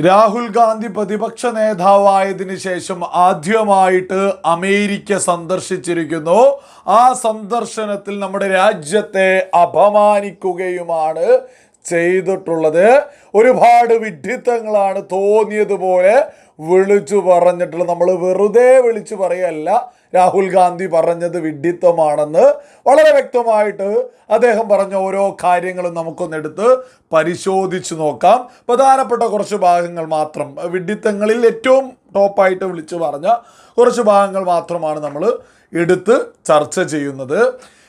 രാഹുൽ ഗാന്ധി പ്രതിപക്ഷ നേതാവായതിനു ശേഷം ആദ്യമായിട്ട് അമേരിക്ക സന്ദർശിച്ചിരിക്കുന്നു. ആ സന്ദർശനത്തിൽ നമ്മുടെ രാജ്യത്തെ അപമാനിക്കുകയുമാണ് ചെയ്തിട്ടുള്ളത്. ഒരുപാട് വിഡ്ഢിത്തങ്ങളാണ് തോന്നിയതുപോലെ വിളിച്ചു പറഞ്ഞിട്ടുള്ളത്. നമ്മൾ വെറുതെ വിളിച്ചു പറയല്ല. രാഹുൽ ഗാന്ധി പറഞ്ഞത് വിഡ്ഢിത്വമാണെന്ന് വളരെ വ്യക്തമായിട്ട് അദ്ദേഹം പറഞ്ഞ ഓരോ കാര്യങ്ങളും നമുക്കൊന്നെടുത്ത് പരിശോധിച്ചു നോക്കാം. പ്രധാനപ്പെട്ട കുറച്ച് ഭാഗങ്ങൾ മാത്രം. വിഡ്ഢിത്തങ്ങളിൽ ഏറ്റവും ടോപ്പായിട്ട് വിളിച്ചു പറഞ്ഞ കുറച്ച് ഭാഗങ്ങൾ മാത്രമാണ് നമ്മൾ എടുത്ത് ചർച്ച ചെയ്യുന്നത്.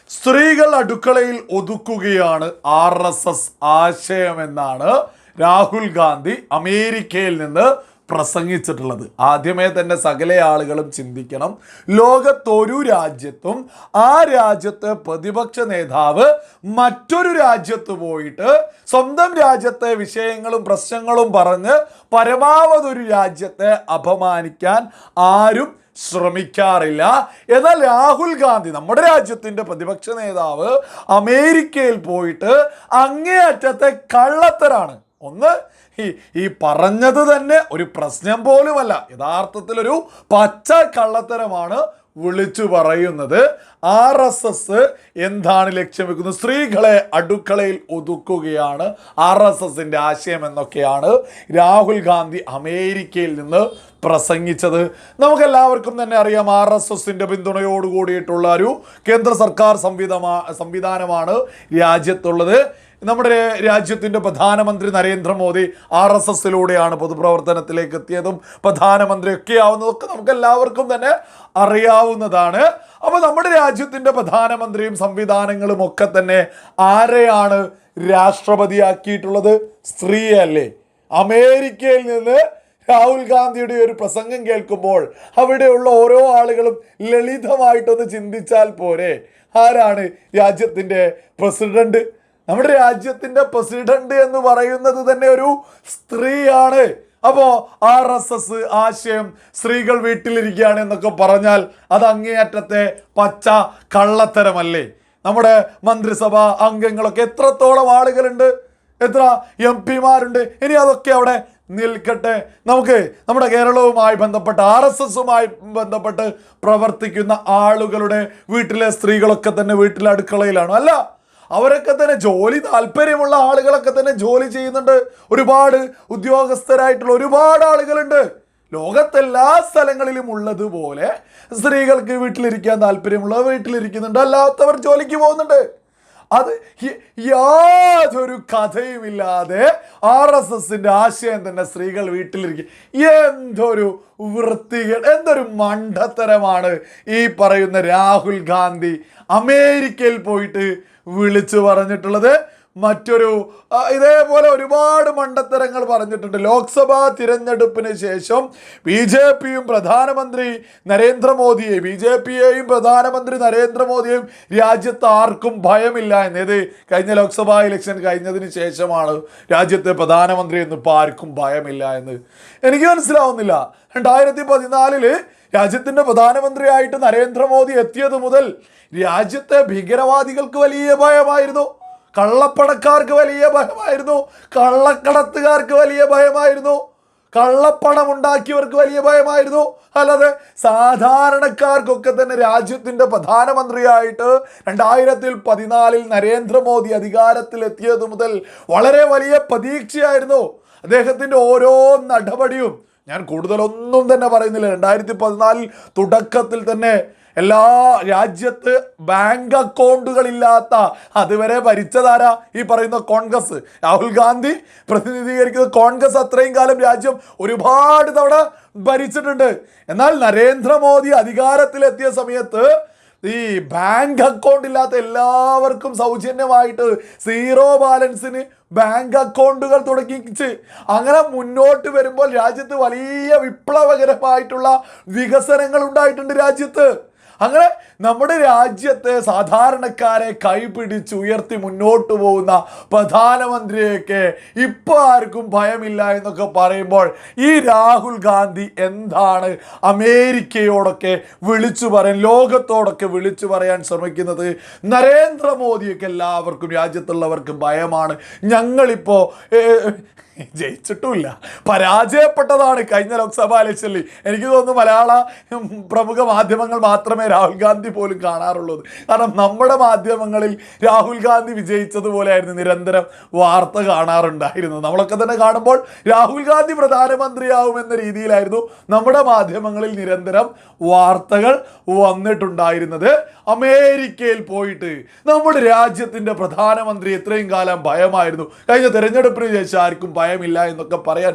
സ്ത്രീകൾ അടുക്കളയിൽ ഒതുക്കുകയാണ് ആർ എസ് എസ് ആശയമെന്നാണ് രാഹുൽ ഗാന്ധി അമേരിക്കയിൽ നിന്ന് പ്രസംഗിച്ചിട്ടുള്ളത്. ആദ്യമേ തന്നെ സകല ആളുകളും ചിന്തിക്കണം. ലോകത്തൊരു രാജ്യത്തും ആ രാജ്യത്തെ പ്രതിപക്ഷ നേതാവ് മറ്റൊരു രാജ്യത്ത് പോയിട്ട് സ്വന്തം രാജ്യത്തെ വിഷയങ്ങളും പ്രശ്നങ്ങളും പറഞ്ഞ് പരമാവധി ഒരു രാജ്യത്തെ അപമാനിക്കാൻ ആരും ശ്രമിക്കാറില്ല. എന്നാൽ രാഹുൽ ഗാന്ധി നമ്മുടെ രാജ്യത്തിന്റെ പ്രതിപക്ഷ നേതാവ് അമേരിക്കയിൽ പോയിട്ട് അങ്ങേയറ്റത്തെ കള്ളത്തരാണ്. ഒന്ന് ഈ ഈ പറഞ്ഞത് തന്നെ ഒരു പ്രശ്നം പോലുമല്ല. യഥാർത്ഥത്തിലൊരു പച്ച കള്ളത്തരമാണ് വിളിച്ചു പറയുന്നത്. ആർ എസ് എസ് എന്താണ് ലക്ഷ്യം വെക്കുന്നത്? സ്ത്രീകളെ അടുക്കളയിൽ ഒതുക്കുകയാണ് ആർ എസ് എസിന്റെ ആശയം എന്നൊക്കെയാണ് രാഹുൽ ഗാന്ധി അമേരിക്കയിൽ നിന്ന് പ്രസംഗിച്ചത്. നമുക്കെല്ലാവർക്കും തന്നെ അറിയാം ആർ എസ് എസിന്റെ പിന്തുണയോട് കൂടിയിട്ടുള്ള ഒരു കേന്ദ്ര സർക്കാർ സംവിധമാ സംവിധാനമാണ് രാജ്യത്തുള്ളത്. നമ്മുടെ രാജ്യത്തിന്റെ പ്രധാനമന്ത്രി നരേന്ദ്രമോദി ആർ എസ് എസിലൂടെയാണ് പൊതുപ്രവർത്തനത്തിലേക്ക് എത്തിയതും പ്രധാനമന്ത്രിയൊക്കെ ആവുന്നതൊക്കെ നമുക്ക് എല്ലാവർക്കും തന്നെ അറിയാവുന്നതാണ്. അപ്പോൾ നമ്മുടെ രാജ്യത്തിന്റെ പ്രധാനമന്ത്രിയും സംവിധാനങ്ങളും ഒക്കെ തന്നെ ആരെയാണ് രാഷ്ട്രപതിയാക്കിയിട്ടുള്ളത്? സ്ത്രീയല്ലേ അമേരിക്കയിൽ നിന്ന് രാഹുൽ ഗാന്ധിയുടെ ഒരു പ്രസംഗം കേൾക്കുമ്പോൾ അവിടെയുള്ള ഓരോ ആളുകളും ലളിതമായിട്ടൊന്ന് ചിന്തിച്ചാൽ പോരെ. ആരാണ് രാജ്യത്തിന്റെ പ്രസിഡന്റ്? നമ്മുടെ രാജ്യത്തിന്റെ പ്രസിഡന്റ് എന്ന് പറയുന്നത് തന്നെ ഒരു സ്ത്രീയാണ്. അപ്പോൾ ആർ എസ് എസ് ആശയം സ്ത്രീകൾ വീട്ടിലിരിക്കുകയാണ് എന്നൊക്കെ പറഞ്ഞാൽ അത് അങ്ങേയറ്റത്തെ പച്ച കള്ളത്തരമല്ലേ? നമ്മുടെ മന്ത്രിസഭ അംഗങ്ങളൊക്കെ എത്രത്തോളം ആളുകളുണ്ട്? എത്ര എം പിമാരുണ്ട്? ഇനി അതൊക്കെ അവിടെ നിൽക്കട്ടെ. നമുക്ക് നമ്മുടെ കേരളവുമായി ബന്ധപ്പെട്ട് ആർ എസ് എസുമായി ബന്ധപ്പെട്ട് പ്രവർത്തിക്കുന്ന ആളുകളുടെ വീട്ടിലെ സ്ത്രീകളൊക്കെ തന്നെ വീട്ടിലെ അടുക്കളയിലാണോ. അല്ല അവരൊക്കെ തന്നെ ജോലി താല്പര്യമുള്ള ആളുകളൊക്കെ തന്നെ ജോലി ചെയ്യുന്നുണ്ട്. ഒരുപാട് ഉദ്യോഗസ്ഥരായിട്ടുള്ള ഒരുപാട് ആളുകളുണ്ട്. ലോകത്തെല്ലാ സ്ഥലങ്ങളിലും ഉള്ളതുപോലെ സ്ത്രീകൾക്ക് വീട്ടിലിരിക്കാൻ താല്പര്യമുള്ളവർ വീട്ടിലിരിക്കുന്നുണ്ട്. അല്ലാത്തവർ ജോലിക്ക് പോകുന്നുണ്ട്. അത് യാതൊരു കഥയുമില്ലാതെ ആർ എസ് എസിന്റെ ആശയം തന്നെ സ്ത്രീകൾ വീട്ടിലിരിക്കും. എന്തൊരു വൃത്തികൾ എന്തൊരു മണ്ടത്തരമാണ് ഈ പറയുന്ന രാഹുൽ ഗാന്ധി അമേരിക്കയിൽ പോയിട്ട് വിളിച്ചു പറഞ്ഞിട്ടുള്ളത്. മറ്റൊരു ഇതേപോലെ ഒരുപാട് മണ്ടത്തരങ്ങൾ പറഞ്ഞിട്ടുണ്ട്. ലോക്സഭാ തിരഞ്ഞെടുപ്പിന് ശേഷം ബി ജെ പിയും പ്രധാനമന്ത്രി നരേന്ദ്രമോദിയെ ബി ജെ പിയെയും പ്രധാനമന്ത്രി നരേന്ദ്രമോദിയെയും രാജ്യത്ത് ആർക്കും ഭയമില്ല എന്നേത് കഴിഞ്ഞ ലോക്സഭാ ഇലക്ഷൻ കഴിഞ്ഞതിന് ശേഷമാണ് രാജ്യത്തെ പ്രധാനമന്ത്രി എന്ന് ഇപ്പോൾ ആർക്കും ഭയമില്ല എന്ന്. എനിക്ക് മനസ്സിലാവുന്നില്ല. രണ്ടായിരത്തി പതിനാലിൽ രാജ്യത്തിന്റെ പ്രധാനമന്ത്രിയായിട്ട് നരേന്ദ്രമോദി എത്തിയത് മുതൽ രാജ്യത്തെ ഭീകരവാദികൾക്ക് വലിയ ഭയമായിരുന്നു. കള്ളപ്പണക്കാർക്ക് വലിയ ഭയമായിരുന്നു. കള്ളക്കടത്തുകാർക്ക് വലിയ ഭയമായിരുന്നു. കള്ളപ്പണം ഉണ്ടാക്കിയവർക്ക് വലിയ ഭയമായിരുന്നു. അല്ലാതെ സാധാരണക്കാർക്കൊക്കെ തന്നെ രാജ്യത്തിന്റെ പ്രധാനമന്ത്രിയായിട്ട് രണ്ടായിരത്തിൽ പതിനാലിൽ നരേന്ദ്രമോദി അധികാരത്തിൽ എത്തിയത് മുതൽ വളരെ വലിയ പ്രതീക്ഷയായിരുന്നു. അദ്ദേഹത്തിന്റെ ഓരോ നടപടിയും ഞാൻ കൂടുതലൊന്നും തന്നെ പറയുന്നില്ല. രണ്ടായിരത്തി പതിനാലിൽ തുടക്കത്തിൽ തന്നെ എല്ലാ രാജ്യത്ത് ബാങ്ക് അക്കൗണ്ടുകളില്ലാത്ത അതുവരെ ഭരിച്ചതാരാ ഈ പറയുന്ന കോൺഗ്രസ്? രാഹുൽ ഗാന്ധി പ്രതിനിധീകരിക്കുന്ന കോൺഗ്രസ് അത്രയും കാലം രാജ്യം ഒരുപാട് തവണ ഭരിച്ചിട്ടുണ്ട്. എന്നാൽ നരേന്ദ്രമോദി അധികാരത്തിലെത്തിയ സമയത്ത് ഈ ബാങ്ക് അക്കൗണ്ട് ഇല്ലാത്ത എല്ലാവർക്കും സൗജന്യമായിട്ട് സീറോ ബാലൻസിന് ബാങ്ക് അക്കൗണ്ടുകൾ തുടങ്ങിച്ച് അങ്ങനെ മുന്നോട്ട് വരുമ്പോൾ രാജ്യത്ത് വലിയ വിപ്ലവകരമായിട്ടുള്ള വികസനങ്ങൾ ഉണ്ടായിട്ടുണ്ട് രാജ്യത്ത്. അങ്ങനെ നമ്മുടെ രാജ്യത്തെ സാധാരണക്കാരെ കൈപിടിച്ച് ഉയർത്തി മുന്നോട്ട് പോകുന്ന പ്രധാനമന്ത്രിയൊക്കെ ഇപ്പോൾ ആർക്കും ഭയമില്ല എന്നൊക്കെ പറയുമ്പോൾ ഈ രാഹുൽ ഗാന്ധി എന്താണ് അമേരിക്കയോടൊക്കെ വിളിച്ചു പറയാൻ ലോകത്തോടൊക്കെ വിളിച്ചു പറയാൻ ശ്രമിക്കുന്നത്? നരേന്ദ്രമോദിയൊക്കെ എല്ലാവർക്കും രാജ്യത്തുള്ളവർക്ക് ഭയമാണ്. ഞങ്ങളിപ്പോൾ ജയിച്ചിട്ടുമില്ല. പരാജയപ്പെട്ടതാണ് കഴിഞ്ഞ ലോക്സഭാ ഇലക്ഷനിൽ. എനിക്ക് തോന്നുന്നു മലയാള പ്രമുഖ മാധ്യമങ്ങൾ മാത്രമേ രാഹുൽ ഗാന്ധി പോലും കാണാറുള്ളത് കാരണം നമ്മുടെ മാധ്യമങ്ങളിൽ രാഹുൽ ഗാന്ധി വിജയിച്ചതുപോലെയായിരുന്നു നിരന്തരം വാർത്ത കാണാറുണ്ടായിരുന്നു നമ്മളൊക്കെ തന്നെ കാണുമ്പോൾ രാഹുൽ ഗാന്ധി പ്രധാനമന്ത്രിയാവുമെന്ന രീതിയിലായിരുന്നു നമ്മുടെ മാധ്യമങ്ങളിൽ നിരന്തരം വാർത്തകൾ വന്നിട്ടുണ്ടായിരുന്നത്. അമേരിക്കയിൽ പോയിട്ട് നമ്മുടെ രാജ്യത്തിന്റെ പ്രധാനമന്ത്രി എത്രയും കാലം ഭയമായിരുന്നു. കഴിഞ്ഞ തെരഞ്ഞെടുപ്പിന് ശേഷം ആർക്കും ഭയമില്ല എന്നൊക്കെ പറയാൻ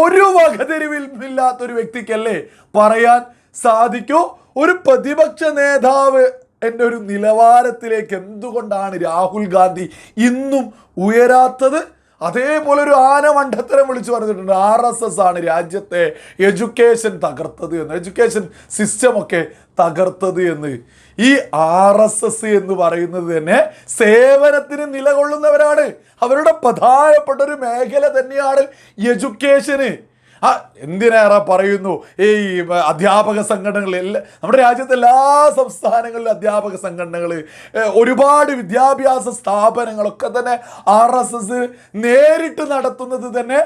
ഒരു വകതിരിവില്ലാത്തൊരു വ്യക്തിക്കല്ലേ പറയാൻ സാധിക്കൂ? ഒരു പ്രതിപക്ഷ നേതാവ് എന്റെ ഒരു നിലവാരത്തിലേക്ക് എന്തുകൊണ്ടാണ് രാഹുൽ ഗാന്ധി ഇന്നും ഉയരാത്തത്? അതേപോലെ ഒരു ആന മണ്ഡത്തരം വിളിച്ചു പറഞ്ഞിട്ടുണ്ട്. ആർ എസ് എസ് ആണ് രാജ്യത്തെ എഡ്യൂക്കേഷൻ തകർത്തത് എന്ന്. എഡ്യൂക്കേഷൻ സിസ്റ്റമൊക്കെ തകർത്തത് എന്ന്. ഈ ആർ എസ് എസ് എന്ന് പറയുന്നത് തന്നെ സേവനത്തിന് നിലകൊള്ളുന്നവരാണ്. അവരുടെ പ്രധാനപ്പെട്ട ഒരു മേഖല തന്നെയാണ് എഡ്യൂക്കേഷന് ആ എന്തിനേറെ പറയുന്നു? ഈ അധ്യാപക സംഘടനകൾ എല്ലാ നമ്മുടെ രാജ്യത്തെ എല്ലാ സംസ്ഥാനങ്ങളിലും അധ്യാപക സംഘടനകൾ ഒരുപാട് വിദ്യാഭ്യാസ സ്ഥാപനങ്ങളൊക്കെ തന്നെ ആർ നേരിട്ട് നടത്തുന്നത് തന്നെ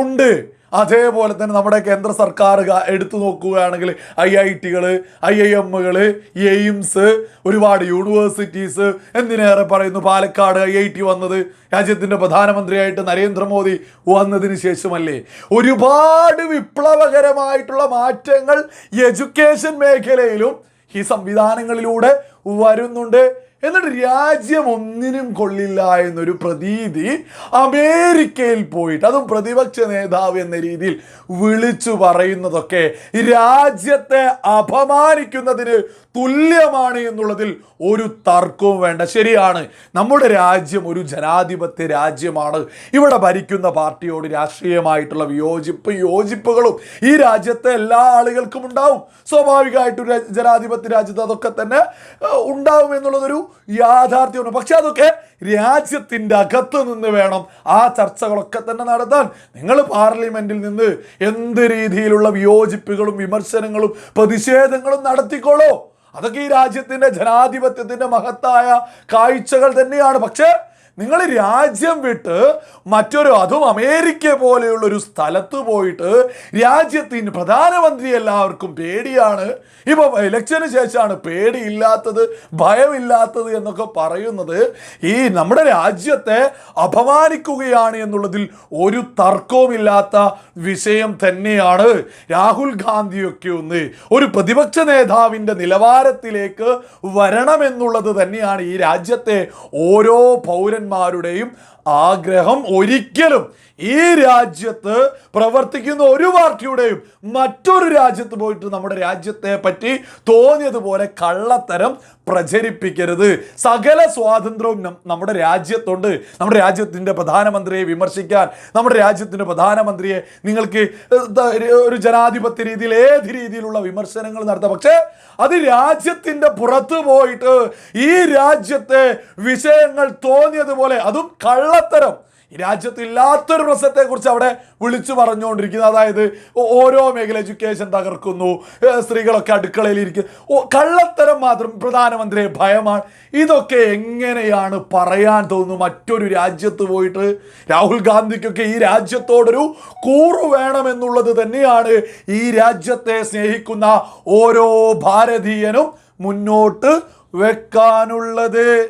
ഉണ്ട്. അതേപോലെ തന്നെ നമ്മുടെ കേന്ദ്ര സർക്കാർ എടുത്തു നോക്കുകയാണെങ്കിൽ ഐ ഐ ടികൾ ഐ ഐ എമ്മുകൾ എയിംസ് ഒരുപാട് യൂണിവേഴ്സിറ്റീസ് എന്തിനേറെ പറയുന്നു? പാലക്കാട് ഐ ഐ ടി വന്നത് രാജ്യത്തിന്റെ പ്രധാനമന്ത്രിയായിട്ട് നരേന്ദ്രമോദി വന്നതിന് ശേഷമല്ലേ? ഒരുപാട് വിപ്ലവകരമായിട്ടുള്ള മാറ്റങ്ങൾ എഡ്യൂക്കേഷൻ മേഖലയിലും ഈ സംവിധാനങ്ങളിലൂടെ വരുന്നുണ്ട്. എന്നിട്ട് രാജ്യം ഒന്നിനും കൊള്ളില്ല എന്നൊരു പ്രതീതി അമേരിക്കയിൽ പോയിട്ട് അതും പ്രതിപക്ഷ നേതാവ് എന്ന രീതിയിൽ വിളിച്ചു പറയുന്നതൊക്കെ രാജ്യത്തെ അപമാനിക്കുന്നതിന് തുല്യമാണ് എന്നുള്ളതിൽ ഒരു തർക്കവും വേണ്ട. ശരിയാണ് നമ്മുടെ രാജ്യം ഒരു ജനാധിപത്യ രാജ്യമാണ്. ഇവിടെ ഭരിക്കുന്ന പാർട്ടിയോട് രാഷ്ട്രീയമായിട്ടുള്ള വിയോജിപ്പ് യോജിപ്പുകളും ഈ രാജ്യത്തെ എല്ലാ ആളുകൾക്കും ഉണ്ടാവും. സ്വാഭാവികമായിട്ടും ജനാധിപത്യ രാജ്യത്ത് അതൊക്കെ തന്നെ ഉണ്ടാവും എന്നുള്ളതൊരു യാഥാർത്ഥ്യമാണ്. പക്ഷെ അതൊക്കെ രാജ്യത്തിന്റെ അകത്ത് നിന്ന് വേണം ആ ചർച്ചകളൊക്കെ തന്നെ നടത്താൻ. നിങ്ങൾ പാർലമെന്റിൽ നിന്ന് എന്ത് രീതിയിലുള്ള വിയോജിപ്പുകളും വിമർശനങ്ങളും പ്രതിഷേധങ്ങളും നടത്തിക്കോളൂ. അതൊക്കെ ഈ രാജ്യത്തിന്റെ ജനാധിപത്യത്തിന്റെ മഹത്തായ കാഴ്ചകൾ തന്നെയാണ്. പക്ഷേ നിങ്ങൾ രാജ്യം വിട്ട് മറ്റൊരു അതും അമേരിക്ക പോലെയുള്ള ഒരു സ്ഥലത്ത് പോയിട്ട് രാജ്യത്തിന് പ്രധാനമന്ത്രി എല്ലാവർക്കും പേടിയാണ്. ഇപ്പൊ ഇലക്ഷന് ശേഷമാണ് പേടിയില്ലാത്തത് ഭയമില്ലാത്തത് എന്നൊക്കെ പറയുന്നത്. ഈ നമ്മുടെ രാജ്യത്തെ അപമാനിക്കുകയാണ് എന്നുള്ളതിൽ ഒരു തർക്കവുമില്ലാത്ത വിഷയം തന്നെയാണ്. രാഹുൽ ഗാന്ധിയൊക്കെ ഒന്ന് ഒരു പ്രതിപക്ഷ നേതാവിന്റെ നിലവാരത്തിലേക്ക് വരണമെന്നുള്ളത് തന്നെയാണ് ഈ രാജ്യത്തെ ഓരോ പൗരന്മാരുടെയും ആഗ്രഹം ഒരിക്കലും ഈ രാജ്യത്ത് പ്രവർത്തിക്കുന്ന ഒരു പാർട്ടിയുടെയും മറ്റൊരു രാജ്യത്ത് പോയിട്ട് നമ്മുടെ രാജ്യത്തെ പറ്റി തോന്നിയതുപോലെ കള്ളത്തരം പ്രചരിപ്പിക്കരുത്. സകല സ്വാതന്ത്ര്യവും നമ്മുടെ രാജ്യത്തുണ്ട്. നമ്മുടെ രാജ്യത്തിന്റെ പ്രധാനമന്ത്രിയെ വിമർശിക്കാൻ നമ്മുടെ രാജ്യത്തിന്റെ പ്രധാനമന്ത്രിയെ നിങ്ങൾക്ക് ഒരു ജനാധിപത്യ രീതിയിൽ ഏത് രീതിയിലുള്ള വിമർശനങ്ങൾ നടത്താം. പക്ഷേ അത് രാജ്യത്തിന്റെ പുറത്ത് പോയിട്ട് ഈ രാജ്യത്തെ വിഷയങ്ങൾ തോന്നിയതുപോലെ അതും കള്ളത്തരം. രാജ്യത്ത് ഇല്ലാത്തൊരു പ്രശ്നത്തെ കുറിച്ച് അവിടെ വിളിച്ചു പറഞ്ഞുകൊണ്ടിരിക്കുന്നത് അതായത് ഓരോ മേഖല എഡ്യൂക്കേഷൻ തകർക്കുന്നു. സ്ത്രീകളൊക്കെ അടുക്കളയിൽ ഇരിക്കുന്നു കള്ളത്തരം മാത്രം പ്രധാനമന്ത്രിയെ ഭയമാണ്. ഇതൊക്കെ എങ്ങനെയാണ് പറയാൻ തോന്നുന്നു? മറ്റൊരു രാജ്യത്ത് പോയിട്ട് രാഹുൽ ഗാന്ധിക്കൊക്കെ ഈ രാജ്യത്തോടൊരു കൂറു വേണമെന്നുള്ളത് തന്നെയാണ് ഈ രാജ്യത്തെ സ്നേഹിക്കുന്ന ഓരോ ഭാരതീയനും മുന്നോട്ട് വെക്കാനുള്ളത്.